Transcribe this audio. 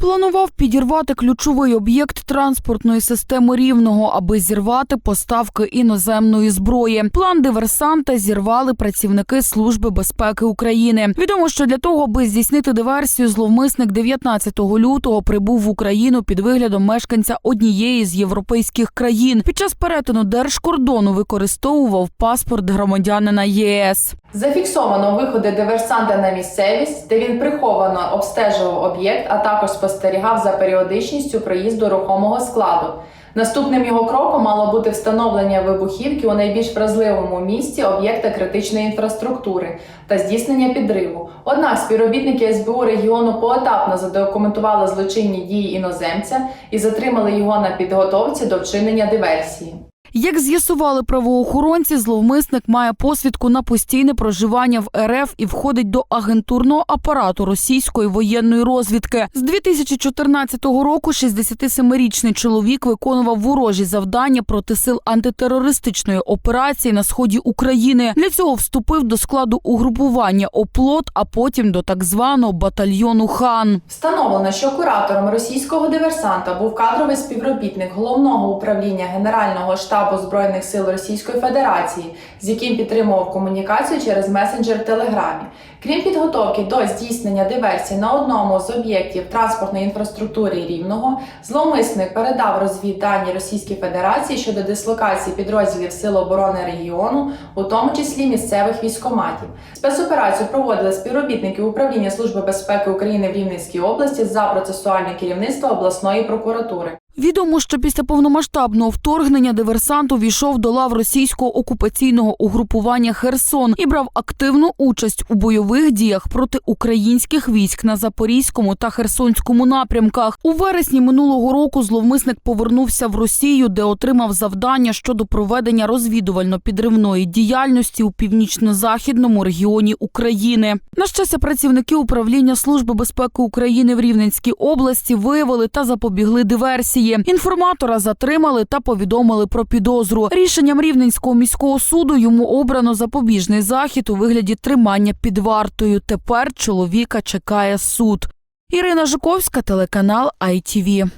Планував підірвати ключовий об'єкт транспортної системи рівного, аби зірвати поставки іноземної зброї. План диверсанта зірвали працівники Служби безпеки України. Відомо, що для того, аби здійснити диверсію, зловмисник 19 лютого прибув в Україну під виглядом мешканця однієї з європейських країн. Під час перетину держкордону використовував паспорт громадянина ЄС. Зафіксовано виходи диверсанта на місцевість, де він приховано обстежував об'єкт, а також спостерігав за періодичністю проїзду рухомого складу. Наступним його кроком мало бути встановлення вибухівки у найбільш вразливому місці об'єкта критичної інфраструктури та здійснення підриву. Однак співробітники СБУ регіону поетапно задокументували злочинні дії іноземця і затримали його на підготовці до вчинення диверсії. Як з'ясували правоохоронці, зловмисник має посвідку на постійне проживання в РФ і входить до агентурного апарату російської воєнної розвідки. З 2014 року 67-річний чоловік виконував ворожі завдання проти сил антитерористичної операції на сході України. Для цього вступив до складу угрупування оплот, а потім до так званого батальйону хан. Встановлено, що куратором російського диверсанта був кадровий співробітник головного управління Генерального штабу збройних сил Російської Федерації, з яким підтримував комунікацію через месенджер Телеграмі. Крім підготовки до здійснення диверсії на одному з об'єктів транспортної інфраструктури Рівного, зловмисник передав розвіддані Російській Федерації щодо дислокації підрозділів Сил оборони регіону, у тому числі місцевих військоматів. Спецоперацію проводили співробітники управління Служби безпеки України в Рівненській області за процесуальне керівництво обласної прокуратури. Відомо, що після повномасштабного вторгнення диверсант увійшов до лав російського окупаційного угрупування Херсон і брав активну участь у бойових діях проти українських військ на Запорізькому та Херсонському напрямках. У вересні минулого року зловмисник повернувся в Росію, де отримав завдання щодо проведення розвідувально-підривної діяльності у північно-західному регіоні України. На щастя, працівники управління Служби безпеки України в Рівненській області виявили та запобігли диверсії. Інформатора затримали та повідомили про підозру. Рішенням Рівненського міського суду йому обрано запобіжний захід у вигляді тримання під вартою. Тепер чоловіка чекає суд. Ірина Жуковська, телеканал ITV.